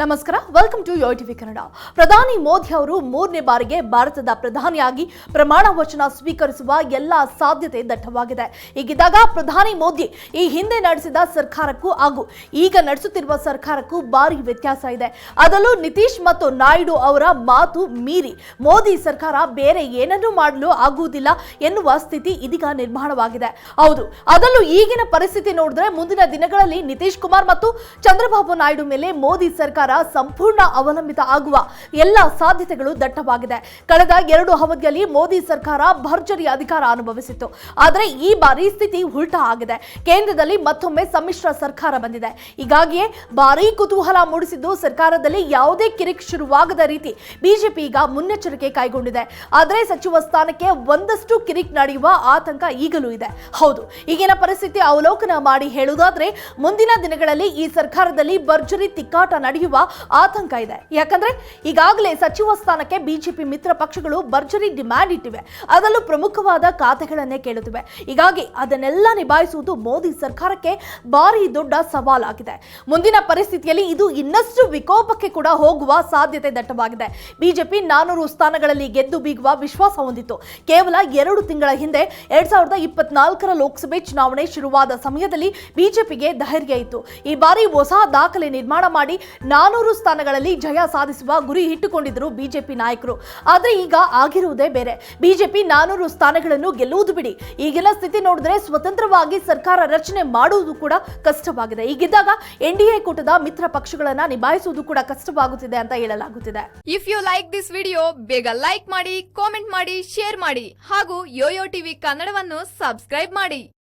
ನಮಸ್ಕಾರ welcome to Yo TV Kannada ಪ್ರಧಾನಿ ಮೋದಿ ಅವರು ಮೂರನೇ ಬಾರಿಗೆ ಭಾರತದ ಪ್ರಧಾನಿಯಾಗಿ ಪ್ರಮಾಣ ವಚನ ಸ್ವೀಕರಿಸುವ ಎಲ್ಲ ಸಾಧ್ಯತೆ ದಟ್ಟವಾಗಿದೆ. ಹೀಗಿದ್ದಾಗ ಪ್ರಧಾನಿ ಮೋದಿ ಈ ಹಿಂದೆ ನಡೆಸಿದ ಸರ್ಕಾರಕ್ಕೂ ಹಾಗೂ ಈಗ ನಡೆಸುತ್ತಿರುವ ಸರ್ಕಾರಕ್ಕೂ ಭಾರಿ ವ್ಯತ್ಯಾಸ ಇದೆ. ಅದರಲ್ಲೂ ನಿತೀಶ್ ಮತ್ತು ನಾಯ್ಡು ಅವರ ಮಾತು ಮೀರಿ ಮೋದಿ ಸರ್ಕಾರ ಬೇರೆ ಏನನ್ನೂ ಮಾಡಲು ಆಗುವುದಿಲ್ಲ ಎನ್ನುವ ಸ್ಥಿತಿ ಇದೀಗ ನಿರ್ಮಾಣವಾಗಿದೆ. ಹೌದು, ಅದರಲ್ಲೂ ಈಗಿನ ಪರಿಸ್ಥಿತಿ ನೋಡಿದ್ರೆ ಮುಂದಿನ ದಿನಗಳಲ್ಲಿ ನಿತೀಶ್ ಕುಮಾರ್ ಮತ್ತು ಚಂದ್ರಬಾಬು ನಾಯ್ಡು ಮೇಲೆ ಮೋದಿ ಸರ್ಕಾರ ಸಂಪೂರ್ಣ ಅವಲಂಬಿತ ಆಗುವ ಎಲ್ಲ ಸಾಧ್ಯತೆಗಳು ದಟ್ಟವಾಗಿದೆ. ಕಳೆದ ಎರಡು ಅವಧಿಯಲ್ಲಿ ಮೋದಿ ಸರ್ಕಾರ ಭರ್ಜರಿ ಅಧಿಕಾರ ಅನುಭವಿಸಿತ್ತು. ಆದರೆ ಈ ಬಾರಿ ಸ್ಥಿತಿ ಉಲ್ಟಾ ಆಗಿದೆ. ಕೇಂದ್ರದಲ್ಲಿ ಮತ್ತೊಮ್ಮೆ ಸಮ್ಮಿಶ್ರ ಸರ್ಕಾರ ಬಂದಿದೆ. ಹೀಗಾಗಿಯೇ ಭಾರೀ ಕುತೂಹಲ ಮೂಡಿಸಿದ್ದು ಸರ್ಕಾರದಲ್ಲಿ ಯಾವುದೇ ಕಿರಿಕ್ ಶುರುವಾಗದ ರೀತಿ ಬಿಜೆಪಿ ಈಗ ಮುನ್ನೆಚ್ಚರಿಕೆ ಕೈಗೊಂಡಿದೆ. ಆದರೆ ಸಚಿವ ಸ್ಥಾನಕ್ಕೆ ಒಂದಷ್ಟು ಕಿರಿಕ್ ನಡೆಯುವ ಆತಂಕ ಈಗಲೂ ಇದೆ. ಹೌದು, ಈಗಿನ ಪರಿಸ್ಥಿತಿ ಅವಲೋಕನ ಮಾಡಿ ಹೇಳುವುದಾದ್ರೆ ಮುಂದಿನ ದಿನಗಳಲ್ಲಿ ಈ ಸರ್ಕಾರದಲ್ಲಿ ಭರ್ಜರಿ ತಿಕ್ಕಾಟ ನಡೆಯುವ ಆತಂಕ ಇದೆ. ಯಾಕಂದ್ರೆ ಈಗಾಗಲೇ ಸಚಿವ ಸ್ಥಾನಕ್ಕೆ ಬಿಜೆಪಿ ಮಿತ್ರ ಪಕ್ಷಗಳು ಭರ್ಜರಿ ಡಿಮ್ಯಾಂಡ್ ಇಟ್ಟಿವೆ. ಅದರಲ್ಲೂ ಪ್ರಮುಖವಾದ ಖಾತೆಗಳನ್ನೇ ಕೇಳುತ್ತಿವೆ. ಹೀಗಾಗಿ ಅದನ್ನೆಲ್ಲ ನಿಭಾಯಿಸುವುದು ಮೋದಿ ಸರ್ಕಾರಕ್ಕೆ ಭಾರಿ ದೊಡ್ಡ ಸವಾಲಾಗಿದೆ. ಮುಂದಿನ ಪರಿಸ್ಥಿತಿಯಲ್ಲಿ ಇದು ಇನ್ನಷ್ಟು ವಿಕೋಪಕ್ಕೆ ಕೂಡ ಹೋಗುವ ಸಾಧ್ಯತೆ ದಟ್ಟವಾಗಿದೆ. ಬಿಜೆಪಿ ನಾನೂರು ಸ್ಥಾನಗಳಲ್ಲಿ ಗೆದ್ದು ಬೀಗುವ ವಿಶ್ವಾಸ ಹೊಂದಿತ್ತು. ಕೇವಲ ಎರಡು ತಿಂಗಳ ಹಿಂದೆ ಎರಡ್ ಸಾವಿರದ ಇಪ್ಪತ್ನಾಲ್ಕರ ಲೋಕಸಭೆ ಚುನಾವಣೆ ಶುರುವಾದ ಸಮಯದಲ್ಲಿ ಬಿಜೆಪಿಗೆ ಧೈರ್ಯ ಇತ್ತು. ಈ ಬಾರಿ ಹೊಸ ದಾಖಲೆ ನಿರ್ಮಾಣ ಮಾಡಿ ನಾನೂರು ಸ್ಥಾನಗಳಲ್ಲಿ ಜಯ ಸಾಧಿಸುವ ಗುರಿ ಇಟ್ಟುಕೊಂಡಿದ್ದರು ಬಿಜೆಪಿ ನಾಯಕರು. ಆದರೆ ಈಗ ಆಗಿರುವುದೇ ಬೇರೆ. ಬಿಜೆಪಿ ನಾನೂರು ಸ್ಥಾನಗಳನ್ನು ಗೆಲ್ಲುವುದು ಬಿಡಿ. ಈಗಿನ ಸ್ಥಿತಿ ನೋಡಿದ್ರೆ ಸ್ವತಂತ್ರವಾಗಿ ಸರ್ಕಾರ ರಚನೆ ಮಾಡುವುದು ಕೂಡ ಕಷ್ಟವಾಗಿದೆ. ಈಗಿದ್ದಾಗ ಎನ್ ಡಿ ಎ ಕೂಟದ ಮಿತ್ರ ಪಕ್ಷಗಳನ್ನ ನಿಭಾಯಿಸುವುದು ಕೂಡ ಕಷ್ಟವಾಗುತ್ತಿದೆ ಅಂತ ಹೇಳಲಾಗುತ್ತಿದೆ. If you like this video ಬೇಗ ಲೈಕ್ ಮಾಡಿ ಕಾಮೆಂಟ್ ಮಾಡಿ ಶೇರ್ ಮಾಡಿ ಹಾಗೂ ಯೋಯೋ ಟಿವಿ ಕನ್ನಡವನ್ನು ಸಬ್ಸ್ಕ್ರೈಬ್ ಮಾಡಿ.